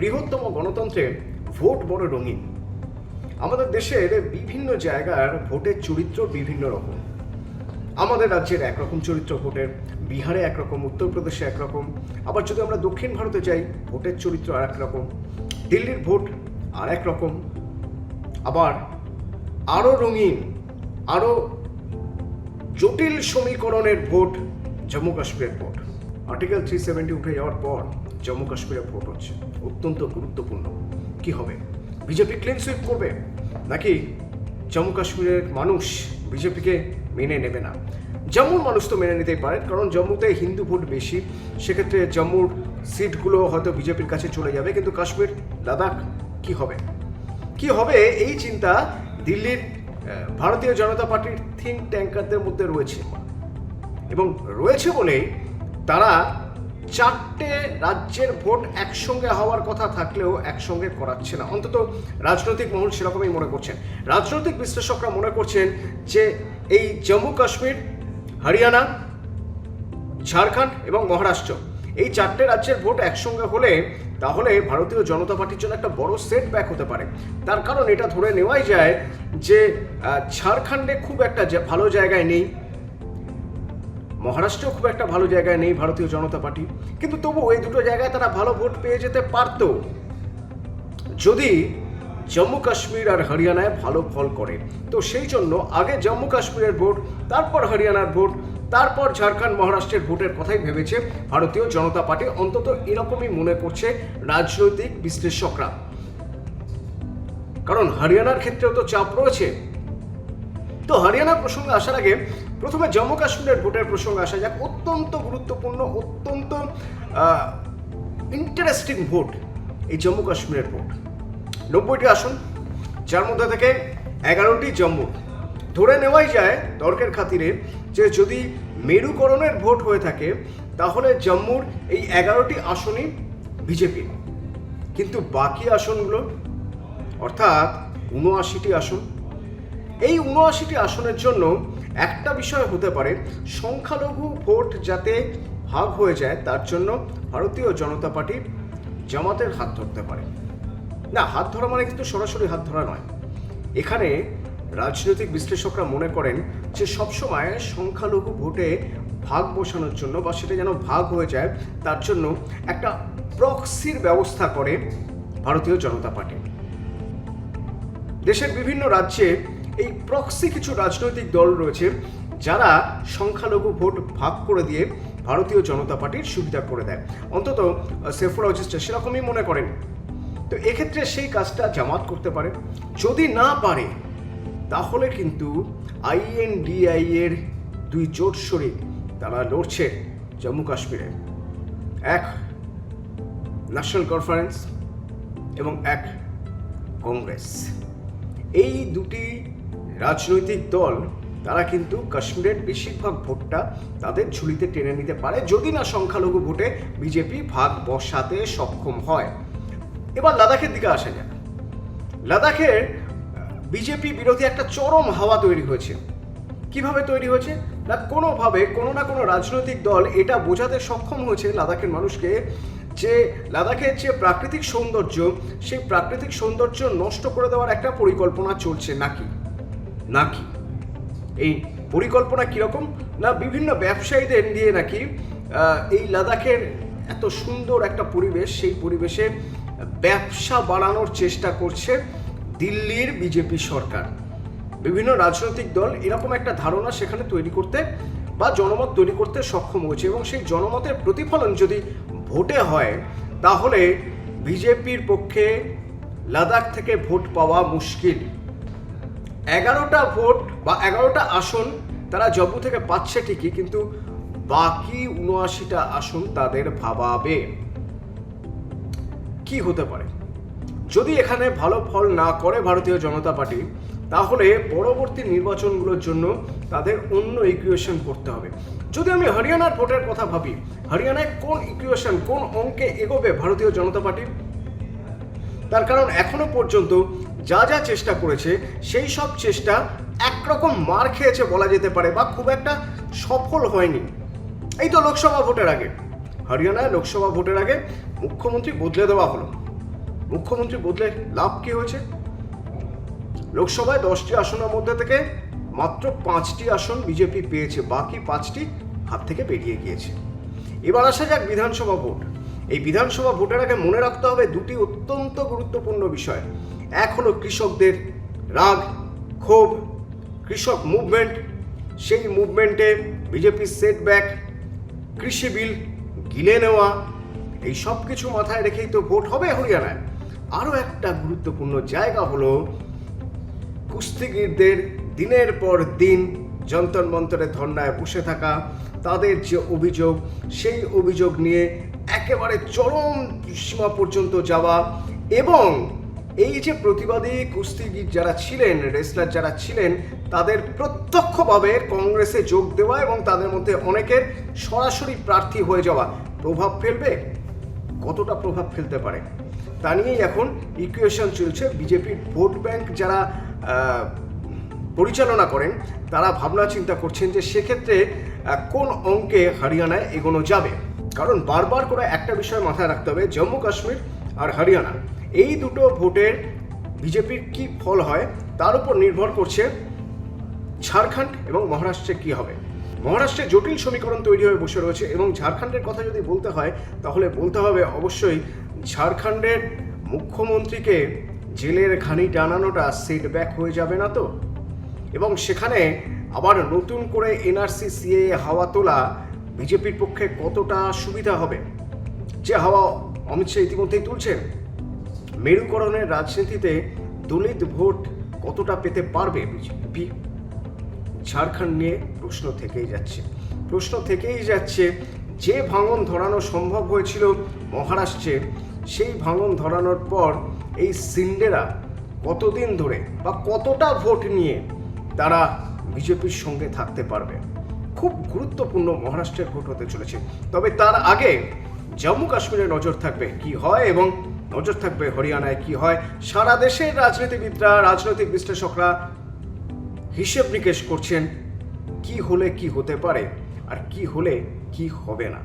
বৃহত্তম গণতন্ত্রে ভোট বড় রঙিন। আমাদের দেশের বিভিন্ন জায়গার ভোটের চরিত্র বিভিন্ন রকম। আমাদের রাজ্যের একরকম চরিত্র ভোটের, বিহারে একরকম, উত্তরপ্রদেশে একরকম। আবার যদি আমরা দক্ষিণ ভারতে যাই, ভোটের চরিত্র আর এক রকম। দিল্লির ভোট আর এক রকম। আবার আরও রঙিন আরও জটিল সমীকরণের ভোট জম্মু কাশ্মীরের ভোট। আর্টিকেল থ্রি সেভেন্টি উঠে যাওয়ার পর জম্মু কাশ্মীরে ভোট হচ্ছে। অত্যন্ত গুরুত্বপূর্ণ। কি হবে? বিজেপি ক্লিন সুইপ করবে? নাকি জম্মু কাশ্মীরের মানুষ বিজেপিকে মেনে নেবে না? জম্মুর মানুষ তো মেনে নিতেই পারে, কারণ জম্মুতে হিন্দু ভোট বেশি। সেক্ষেত্রে জম্মুর সিটগুলো হয়তো বিজেপির কাছে চলে যাবে, কিন্তু কাশ্মীর, লাদাখ, কি হবে? কি হবে এই চিন্তা দিল্লির ভারতীয় জনতা পার্টির থিঙ্ক ট্যাঙ্কারদের মধ্যে রয়েছে। এবং রয়েছে বলেই তারা চারটে রাজ্যের ভোট একসঙ্গে হওয়ার কথা থাকলেও একসঙ্গে করাচ্ছে না। অন্তত রাজনৈতিক মহল সেরকমই মনে করছেন। রাজনৈতিক বিশ্লেষকরা মনে করছেন যে এই জম্মু কাশ্মীর, হরিয়ানা, ঝাড়খণ্ড এবং মহারাষ্ট্র এই চারটে রাজ্যের ভোট একসঙ্গে হলে তাহলে ভারতীয় জনতা পার্টির জন্য একটা বড় সেটব্যাক হতে পারে। তার কারণ এটা ধরে নেওয়াই যায় যে ঝাড়খণ্ডে খুব একটা ভালো জায়গায় নেই। মহারাষ্ট্রেও খুব একটা ভালো জায়গায় নেই, ভারতীয় জনতা পার্টি। কিন্তু তবু এই দুটো জায়গায় তারা ভালো ভোট পেয়ে যেতে পারতো। যদি জম্মু কাশ্মীর আর হরিয়ানায় ভালো ফল করে, তো সেই জন্য আগে জম্মু কাশ্মীরের ভোট, তারপর হরিয়ানার ভোট, তারপর ঝাড়খণ্ড মহারাষ্ট্রের ভোটের কথাই ভেবেছে ভারতীয় জনতা পার্টি। অন্তত এরকমই মনে করছে রাজনৈতিক বিশ্লেষকরা। কারণ হরিয়ানার ক্ষেত্রেও তো চাপ রয়েছে। তো হরিয়ানা প্রসঙ্গে আসার আগে প্রথমে জম্মু কাশ্মীরের ভোটের প্রসঙ্গে আসা যাক। অত্যন্ত গুরুত্বপূর্ণ, অত্যন্ত ইন্টারেস্টিং ভোট এই জম্মু কাশ্মীরের ভোট। নব্বইটি আসন, যার মধ্যে থেকে এগারোটি জম্মু। ধরে নেওয়াই যায় তর্কের খাতিরে যে যদি মেরুকরণের ভোট হয়ে থাকে, তাহলে জম্মুর এই এগারোটি আসনই বিজেপি। কিন্তু বাকি আসনগুলো, অর্থাৎ উনআশিটি আসন এই উনআশিটি আসনের জন্য একটা বিষয় হতে পারে, সংখ্যালঘু ভোট যাতে ভাগ হয়ে যায়, তার জন্য ভারতীয় জনতা পার্টির জামাতের হাত ধরতে পারে। না, হাত ধরা মানে কিন্তু সরাসরি হাত ধরা নয়। এখানে রাজনৈতিক বিশ্লেষকরা মনে করেন যে সবসময় সংখ্যালঘু ভোটে ভাগ বসানোর জন্য বা সেটা যেন ভাগ হয়ে যায়, তার জন্য একটা প্রক্সির ব্যবস্থা করে ভারতীয় জনতা পার্টি। দেশের বিভিন্ন রাজ্যে এই প্রক্সি কিছু রাজনৈতিক দল রয়েছে যারা সংখ্যালঘু ভোট ভাগ করে দিয়ে ভারতীয় জনতা পার্টির সুবিধা করে দেয়। অন্তত সেফোলজিস্টরা সেরকমই মনে করেন। তো এক্ষেত্রে সেই কাজটা জামাত করতে পারে। যদি না পারে, তাহলে কিন্তু আইএনডিআই এর দুই জোট শরিক তারা লড়ছে জম্মু কাশ্মীরে। এক ন্যাশনাল কনফারেন্স এবং এক কংগ্রেস এই দুটি রাজনৈতিক দল, তারা কিন্তু কাশ্মীরের বেশিরভাগ ভোটটা তাদের ঝুলিতে টেনে নিতে পারে যদি না সংখ্যালঘু ভোটে বিজেপি ভাগ বসাতে সক্ষম হয়। এবার লাদাখের দিকে আসা যাক। লাদাখের বিজেপি বিরোধী একটা চরম হাওয়া তৈরি হয়েছে। কীভাবে তৈরি হয়েছে? না, কোনোভাবে কোনো না কোনো রাজনৈতিক দল এটা বোঝাতে সক্ষম হয়েছে লাদাখের মানুষকে যে লাদাখের যে প্রাকৃতিক সৌন্দর্য, সেই প্রাকৃতিক সৌন্দর্য নষ্ট করে দেওয়ার একটা পরিকল্পনা চলছে নাকি? নাকি? এই পরিকল্পনা কীরকম? না বিভিন্ন ব্যবসায়ীদের নিয়ে নাকি এই লাদাখের এত সুন্দর একটা পরিবেশ, সেই পরিবেশে ব্যবসা বাড়ানোর চেষ্টা করছে দিল্লির বিজেপি সরকার। বিভিন্ন রাজনৈতিক দল এরকম একটা ধারণা সেখানে তৈরি করতে বা জনমত তৈরি করতে সক্ষম হয়েছে এবং সেই জনমতের প্রতিফলন যদি ভোটে হয়, তাহলে বিজেপির পক্ষে লাদাখ থেকে ভোট পাওয়া মুশকিল। এগারোটা ভোট বা এগারোটা আসন তারা জম্মু থেকে পাচ্ছে ঠিকই, কিন্তু বাকি উনআশিটা আসন তাদের ভাবাবে। কি হতে পারে? যদি এখানে ভালো ফল না করে ভারতীয় জনতা পার্টি, তাহলে পরবর্তী নির্বাচনগুলোর জন্য তাদের অন্য ইকুয়েশন করতে হবে। যদি আমি হরিয়ানার ভোটের কথা ভাবি, হরিয়ানায় কোন ইকুয়েশন কোন অঙ্কে এগোবে ভারতীয় জনতা পার্টি? তার কারণ এখনও পর্যন্ত যা যা চেষ্টা করেছে, সেই সব চেষ্টা একরকম মার খেয়েছে বলা যেতে পারে বা খুব একটা সফল হয়নি। এই তো লোকসভা ভোটের আগে। হরিয়ানায় লোকসভা ভোটের আগে মুখ্যমন্ত্রী বদলে দেওয়া হলো। মুখ্যমন্ত্রী বদলে লাভ কি হয়েছে? লোকসভায় দশটি আসনের মধ্যে থেকে মাত্র পাঁচটি আসন বিজেপি পেয়েছে, বাকি পাঁচটি হাত থেকে বেরিয়ে গিয়েছে। এবার আসা যাক বিধানসভা ভোট। এই বিধানসভা ভোটের আগে মনে রাখতে হবে দুটি অত্যন্ত গুরুত্বপূর্ণ বিষয়। হলো কৃষকদের রাগ, ক্ষোভ, কৃষক মুভমেন্ট সেই মুভমেন্টে বিজেপির সেটব্যাক কৃষি বিল গিলে নেওয়া, এই সব কিছু মাথায় রেখেই তো ভোট হবে হরিয়ানায়। আরও একটা গুরুত্বপূর্ণ জায়গা হলো, কুস্তিগিরদের দিনের পর দিন যন্তর মন্তরে ধর্নায় বসে থাকা, তাদের যে অভিযোগ, সেই অভিযোগ নিয়ে একেবারে চরম সীমা পর্যন্ত যাওয়া এবং এই যে প্রতিবাদী কুস্তিগির যারা ছিলেন রেসলার যারা ছিলেন, তাদের প্রত্যক্ষভাবে কংগ্রেসে যোগ দেওয়া এবং তাদের মধ্যে অনেকের সরাসরি প্রার্থী হয়ে যাওয়া প্রভাব ফেলবে? কতটা প্রভাব ফেলতে পারে? তা নিয়েই এখন ইকুয়েশন চলছে। বিজেপির ভোট ব্যাংক যারা পরিচালনা করেন, তারা ভাবনা চিন্তা করছেন যে সেক্ষেত্রে কোন অঙ্কে হরিয়ানায় এগোনো যাবে? কারণ বারবার করে একটা বিষয় মাথায় রাখতে হবে, জম্মু কাশ্মীর আর হরিয়ানা। এই দুটো ভোটের বিজেপির কি ফল হয়, তার উপর নির্ভর করছে ঝাড়খণ্ড এবং মহারাষ্ট্রে কি হবে। মহারাষ্ট্রে জটিল সমীকরণ তৈরি হয়ে বসে রয়েছে এবং ঝাড়খণ্ডের কথা যদি বলতে হয়, তাহলে বলতে হবে অবশ্যই ঝাড়খণ্ডের মুখ্যমন্ত্রীকে জেলের ঘানি টানানোটা সেটব্যাক হয়ে যাবে না তো? এবং সেখানে আবার নতুন করে এনআরসি সিএ হাওয়া তোলা বিজেপির পক্ষে কতটা সুবিধা হবে? যে হাওয়া অমিত শাহ ইতিমধ্যেই তুলছেন। মেরুকরণের রাজনীতিতে দলিত ভোট কতটা পেতে পারবে বিজেপি? ঝাড়খণ্ড নিয়ে প্রশ্ন থেকেই যাচ্ছে। প্রশ্ন থেকেই যাচ্ছে, যে ভাঙন ধরানো সম্ভব হয়েছিল মহারাষ্ট্রে, সেই ভাঙন ধরানোর পর এই সিন্ডেরা কতদিন ধরে বা কতটা ভোট নিয়ে তারা বিজেপির সঙ্গে থাকতে পারবে? খুব গুরুত্বপূর্ণ মহারাষ্ট্রের ভোট হতে চলেছে। তবে তার আগে জম্মু কাশ্মীরে নজর থাকবে কি হয় এবং নজর থাকবে হরিয়ানায় কি হয়? সারা দেশের রাজনীতিবিদরা, রাজনৈতিক বিশ্লেষকরা হিসেব নিকেশ করছেন, কি হলে কি হতে পারে আর কি হলে কি হবে না।